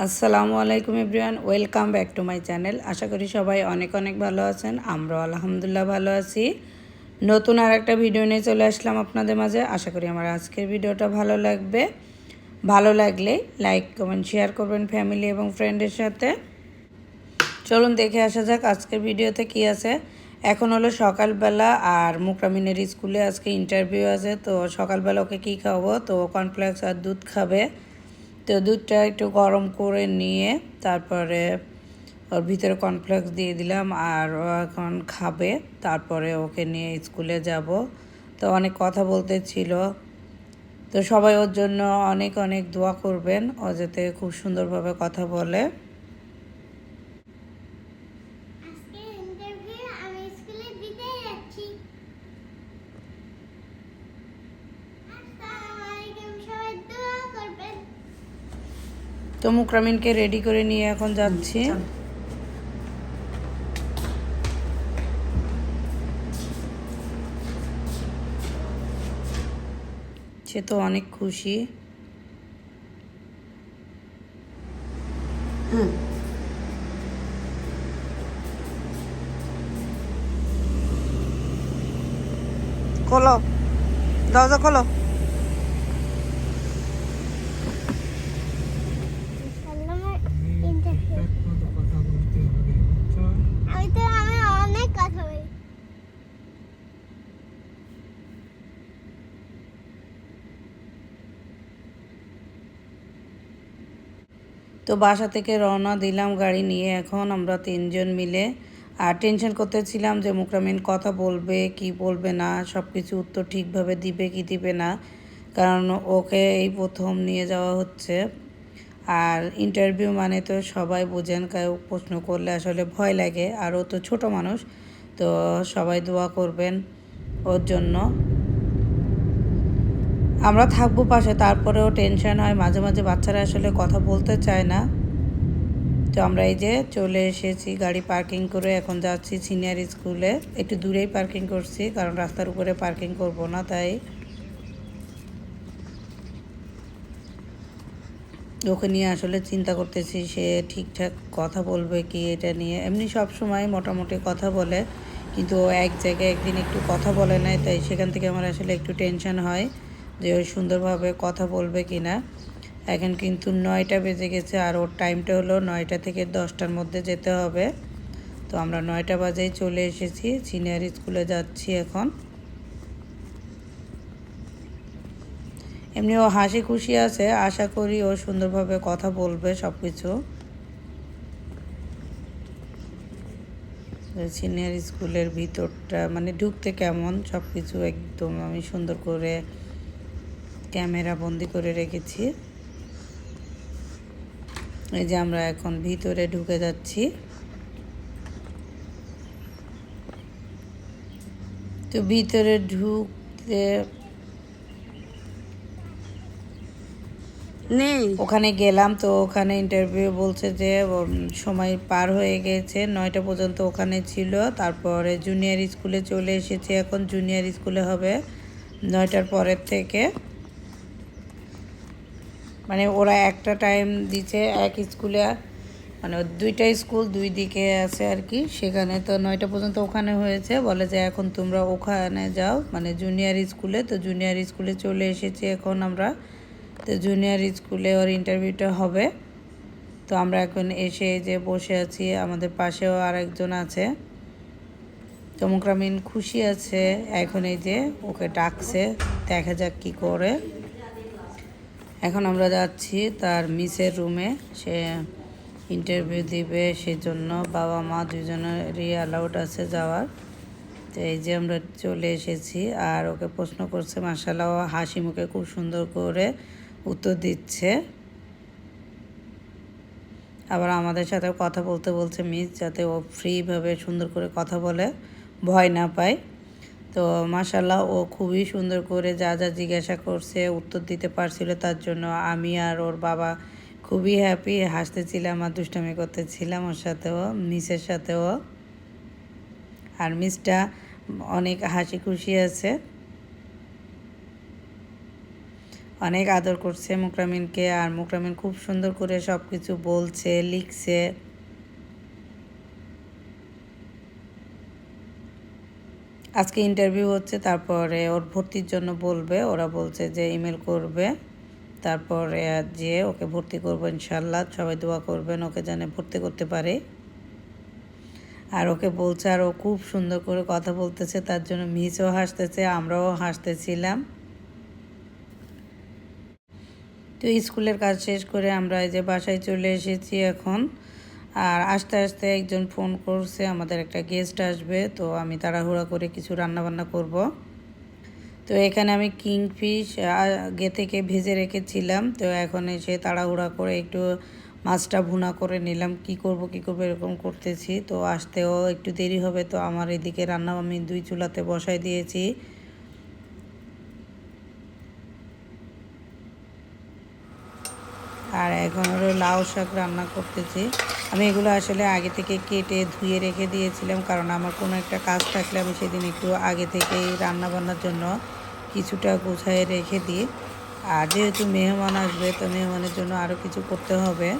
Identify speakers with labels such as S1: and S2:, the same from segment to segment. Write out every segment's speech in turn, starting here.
S1: আসসালামু আলাইকুম everyone, welcome back to my channel. আশা করি সবাই অনেক অনেক ভালো আছেন, আমরাও আলহামদুলিল্লাহ ভালো আছি। নতুন আর একটা ভিডিও নিয়ে চলে আসলাম আপনাদের মাঝে। আশা করি আমার আজকের ভিডিওটা ভালো লাগবে। ভালো লাগলে লাইক, কমেন্ট, শেয়ার করবেন ফ্যামিলি এবং ফ্রেন্ডের সাথে। চলুন দেখে আসা যাক আজকের ভিডিওতে কি আছে। এখন হলো সকালবেলা আর মুকরামিনের স্কুলে আজকে ইন্টারভিউ আছে, তো সকালবেলা ওকে কী খাওয়াবো? তো কর্নফ্লেক্স আর দুধ খাবে। তো দুধটা একটু গরম করে নিয়ে তারপরে ওর ভিতরে কর্নফ্লেক্স দিয়ে দিলাম আর ও এখন খাবে। তারপরে ওকে নিয়ে স্কুলে যাব। তো অনেক কথা বলতে ছিল। তো সবাই ওর জন্য অনেক অনেক দোয়া করবেন। ও যাতে খুব সুন্দরভাবে কথা বলে
S2: আজকে ইন্টারভিউ আমি স্কুলে দিতে যাচ্ছি আসসালামু আলাইকুম সবাই দোয়া করবেন
S1: তো মুকরামিনকে রেডি করে নিয়ে এখন যাচ্ছি। সে তো অনেক খুশি। খোলো দরজা খোলো
S2: সাল্লামের ইন্টারভিউ আমি তো আমি অনেক কথা বলি
S1: তো বাসা থেকে রওনা দিলাম গাড়ি নিয়ে। এখন আমরা তিনজন মিলে, আর টেনশন করতেছিলাম যে মুকরামিন কথা বলবে, কি বলবে না সব কিছু উত্তর ঠিকভাবে দিবে কি দিবে না, কারণ ওকে এই প্রথম নিয়ে যাওয়া হচ্ছে। আর ইন্টারভিউ মানে তো সবাই বোঝেন, কেউ প্রশ্ন করলে আসলে ভয় লাগে, আর ও তো ছোট মানুষ, তো সবাই দোয়া করবেন ওর জন্য। আমরা থাকব পাশে, তারপরেও টেনশন হয়। মাঝে মাঝে বাচ্চারা আসলে কথা বলতে চায় না। তো আমরা এই যে চলে এসেছি গাড়ি পার্কিং করে, এখন যাচ্ছি সিনিয়র স্কুলে একটু দূরেই পার্কিং করছি, কারণ রাস্তার উপরে পার্কিং করব না তাই। ওকে নিয়ে আসলে চিন্তা করতেছি, সে ঠিকঠাক কথা বলবে কি এটা নিয়ে। এমনি সব সময় মোটামুটি কথা বলে, কিন্তু এক জায়গায় একদিন একটু কথা বলে নাই, তাই সেখান থেকে আমার আসলে একটু টেনশন হয়। যে ও সুন্দরভাবে কথা বলবে কি না এখন কিন্তু নয়টা বেজে গেছে আর ওর টাইমটা হলো নয়টা থেকে দশটার মধ্যে যেতে হবে। তো আমরা নয়টা বাজেই চলে এসেছি সিনিয়র স্কুলে যাচ্ছি এখন। এমনি ও হাসি খুশি আছে, আশা করি ও সুন্দরভাবে কথা বলবে সব কিছু সিনিয়র স্কুলের ভিতরটা মানে ঢুকতে কেমন সব কিছু একদম আমি সুন্দর করে ক্যামেরা বন্দি করে রেখেছি। এই যে আমরা এখন ভিতরে ঢুকে যাচ্ছি। তো ভিতরে ঢুকতে
S3: নেই।
S1: ওখানে গেলাম তো ওখানে ইন্টারভিউ বলছে যে সময় পার হয়ে গেছে নয়টা পর্যন্ত ওখানে ছিল। তারপরে জুনিয়র স্কুলে চলে এসেছে এখন জুনিয়র স্কুলে হবে নয়টার পরের থেকে। মানে ওরা একটা টাইম দিচ্ছে এক স্কুলে মানে দুইটা স্কুল দুই দিকে আছে আর কি। সেখানে তো নয়টা পর্যন্ত ওখানে হয়েছে। বলে যে এখন তোমরা ওখানে যাও। মানে জুনিয়র স্কুলে তো জুনিয়র স্কুলে চলে এসেছি এখন আমরা। তো জুনিয়র স্কুলে ওর ইন্টারভিউটা হবে। তো আমরা এখন এসে যে বসে আছি, আমাদের পাশেও আরেকজন আছে। তো খুশি আছে। এখন এই যে ওকে ডাকছে, দেখা যাক কি করে। এখন আমরা যাচ্ছি তার মিসের রুমে। সে ইন্টারভিউ দিবে সেজন্য বাবা মা দুজনেরই অ্যালাউড আছে যাওয়ার। তো এই যে আমরা চলে এসেছি আর ওকে প্রশ্ন করছে মার্শাল্লাহ ও হাসি মুখে খুব সুন্দর করে উত্তর দিচ্ছে। আবার আমাদের সাথে কথা বলতে বলছে মিস, যাতে ও ফ্রিভাবে সুন্দর করে কথা বলে, ভয় না পায়। তো মাশাল্লাহ ও খুবই সুন্দর করে যা যা জিজ্ঞাসা করছে, উত্তর দিতে পারছিল তার জন্য। আমি আর ওর বাবা খুবই হ্যাপি হাসতেছিলাম আর দুষ্টামি করতেছিলাম ওর সাথেও, মিসের সাথেও। আর মিসটা অনেক হাসি খুশি আছে। অনেক আদর করছে মুকরামিনকে আর মুকরামিন খুব সুন্দর করে সব কিছু বলছে, লিখছে। আজকে ইন্টারভিউ হচ্ছে, তারপরে ওর ভর্তির জন্য বলবে, ওরা বলছে যে ইমেল করবে, তারপরে যে ওকে ভর্তি করব ইনশাল্লাহ সবাই দোয়া করবেন, ওকে যেন ভর্তি করতে পারে। আর ওকে বলছে, আর ও খুব সুন্দর করে কথা বলতেছে, তার জন্য মিসও হাসতেছে, আমরাও হাসতেছিলাম। তো স্কুলের কাজ শেষ করে আমরা এই যে বাসায় চলে এসেছি এখন। আর আস্তে আস্তে একজন ফোন করছে, আমাদের একটা গেস্ট আসবে, তো আমি তাড়াহুড়া করে কিছু রান্না বান্না করব। তো এখানে আমি কিংফিশ আগে থেকে ভেজে রেখেছিলাম, তো এখন এসে তাড়াহুড়া করে একটু মাছটা ভুনা করে নিলাম, কি করব কি করব এরকম করতেছি। তো আসতেও একটু দেরি হবে, তো আমার এদিকে রান্না আমি দুই চুলাতে বসাই দিয়েছি। আর এখন হলো লাউ শাক রান্না করতেছি। আমি এগুলো আসলে আগে থেকে কেটে ধুয়ে রেখে দিয়েছিলাম, কারণ আমার কোনো একটা কাজ থাকলে আমি সেদিন একটু আগে থেকেই রান্না বান্নার জন্য কিছুটা গুছায় রেখে দিই। আর যেহেতু মেহমান আসবে, তো মেহমানের জন্য আরও কিছু করতে হবে।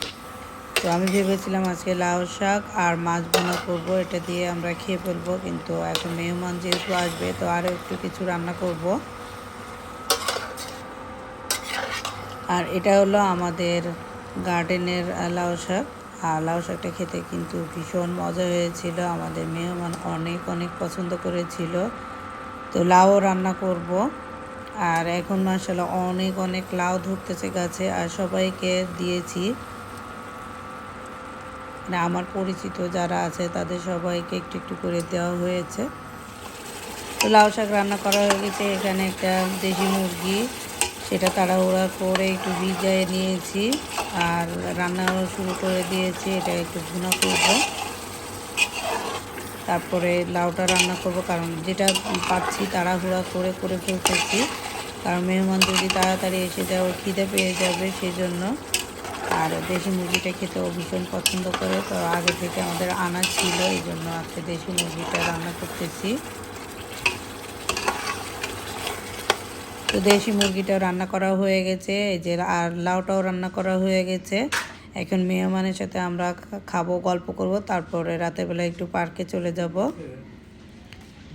S1: তো আমি ভেবেছিলাম আজকে লাউ শাক আর মাছ বোনা করব, এটা দিয়ে আমরা খেয়ে ফেলব। কিন্তু এখন মেহমান যেহেতু আসবে, তো আরও একটু কিছু রান্না করব। আর এটা হলো আমাদের গার্ডেনের লাউ শাক। আর লাউ শাকটা খেতে কিন্তু ভীষণ মজা হয়েছিল। আমাদের মেহমান অনেক অনেক পছন্দ করেছিল। তো লাউ রান্না করব। আর এখন মাসাল্লাহ অনেক অনেক লাউ ধরতেছে গাছে। আর সবাইকে দিয়েছি। মানে আমার পরিচিত যারা আছে, তাদের সবাইকে একটু একটু করে দেওয়া হয়েছে। তো লাউ শাক রান্না করা হয়ে গেছে। এখানে একটা দেশি মুরগি সেটা তাড়াহুড়া করে একটু ভিজায় নিয়েছি আর রান্নাও শুরু করে দিয়েছি, এটা একটু ভুনা করব। তারপরে লাউটা রান্না করব, কারণ যেটা পাচ্ছি তাড়াহুড়া করে করে ফেলতেছি। কারণ মেহমান যদি তাড়াতাড়ি এসে যায় ওর খিদে পেয়ে যাবে সেই জন্য আর দেশি মুরগিটা খেতেও ভীষণ পছন্দ করে, তো আগে থেকে আমাদের আনা ছিল, এই জন্য আজকে দেশি মুরগিটা রান্না করতেছি। তো দেশি মুরগিটাও রান্না করা হয়ে গেছে, এই যে আর লাউটাও রান্না করা হয়ে গেছে। এখন মেহমানের সাথে আমরা খাব, গল্প করব, তারপরে বেলা একটু পার্কে চলে যাব।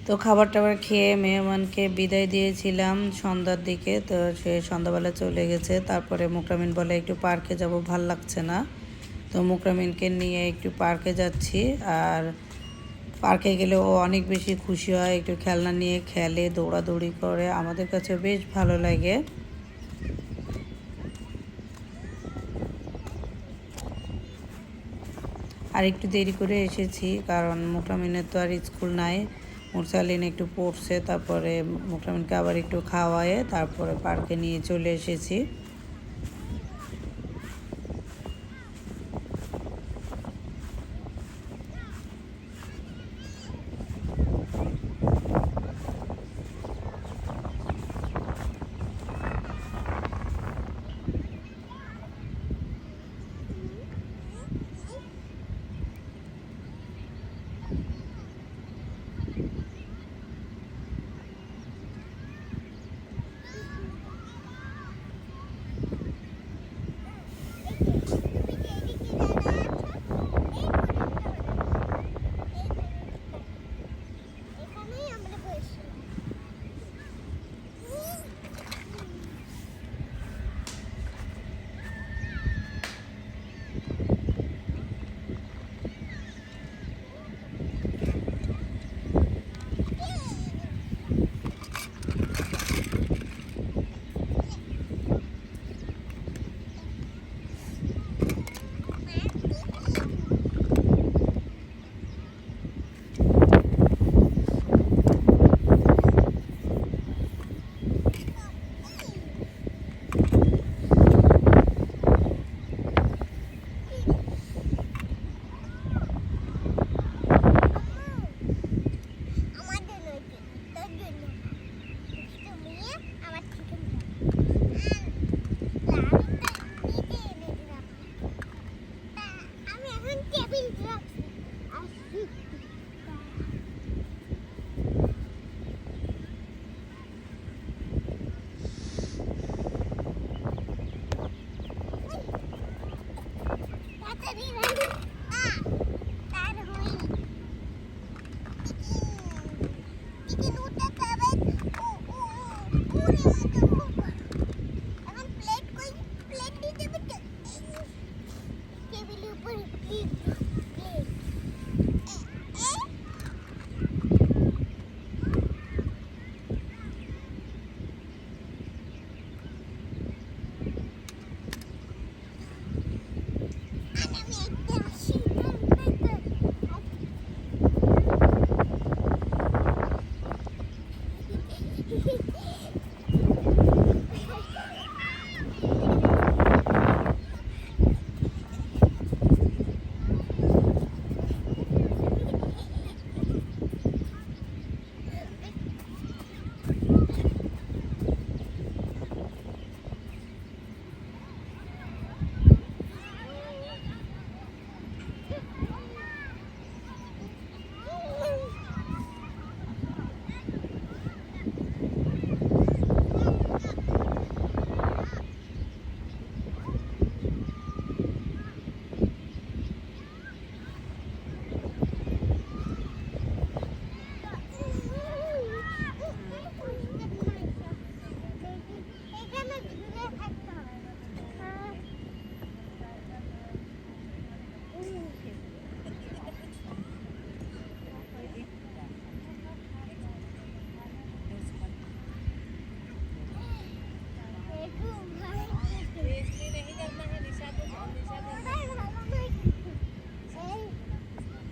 S1: তো খাবার টাবার খেয়ে মেহমানকে বিদায় দিয়েছিলাম সন্ধ্যার দিকে, তো সে সন্ধ্যাবেলা চলে গেছে। তারপরে মুকরামিন বলে, একটু পার্কে যাব, ভালো লাগছে না। তো মুকরামিনকে নিয়ে একটু পার্কে যাচ্ছি, আর পার্কে গেলে ও অনেক বেশি খুশি হয়, একটু খেলনা নিয়ে খেলে, দৌড়াদৌড়ি করে। আমাদের কাছে বেশ ভালো লাগে। আর একটু দেরি করে এসেছি, কারণ মুকরামিনের তো আর স্কুল নাই। মুরসালিন একটু পড়ছে, তারপরে মুকরামিনকে আবার একটু খাওয়ায়ে তারপরে পার্কে নিয়ে চলে এসেছি।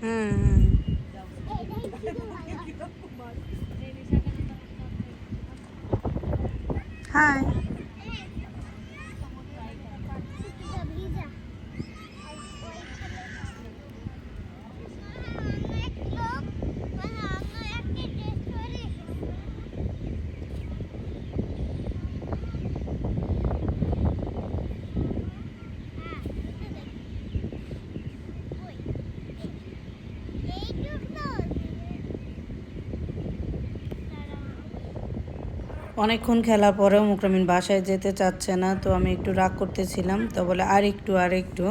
S1: হুম অনেকক্ষণ খেলার পরেও মুকরামিন বাসায় যেতে চাচ্ছে না, তো আমি একটু রাগ করতেছিলাম, তো বলে আর একটু আর একটু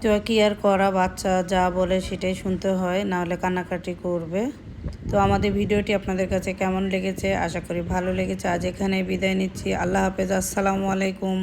S1: তো কি আর করা, বাচ্চা যা বলে সেটাই শুনতে হয়, না হলে কান্নাকাটি করবে। তো আমাদের ভিডিওটি আপনাদের কাছে কেমন লেগেছে? আশা করি ভালো লেগেছে। আজ এখানে বিদায় নিচ্ছি। আল্লাহ হাফেজ। আসসালামু আলাইকুম।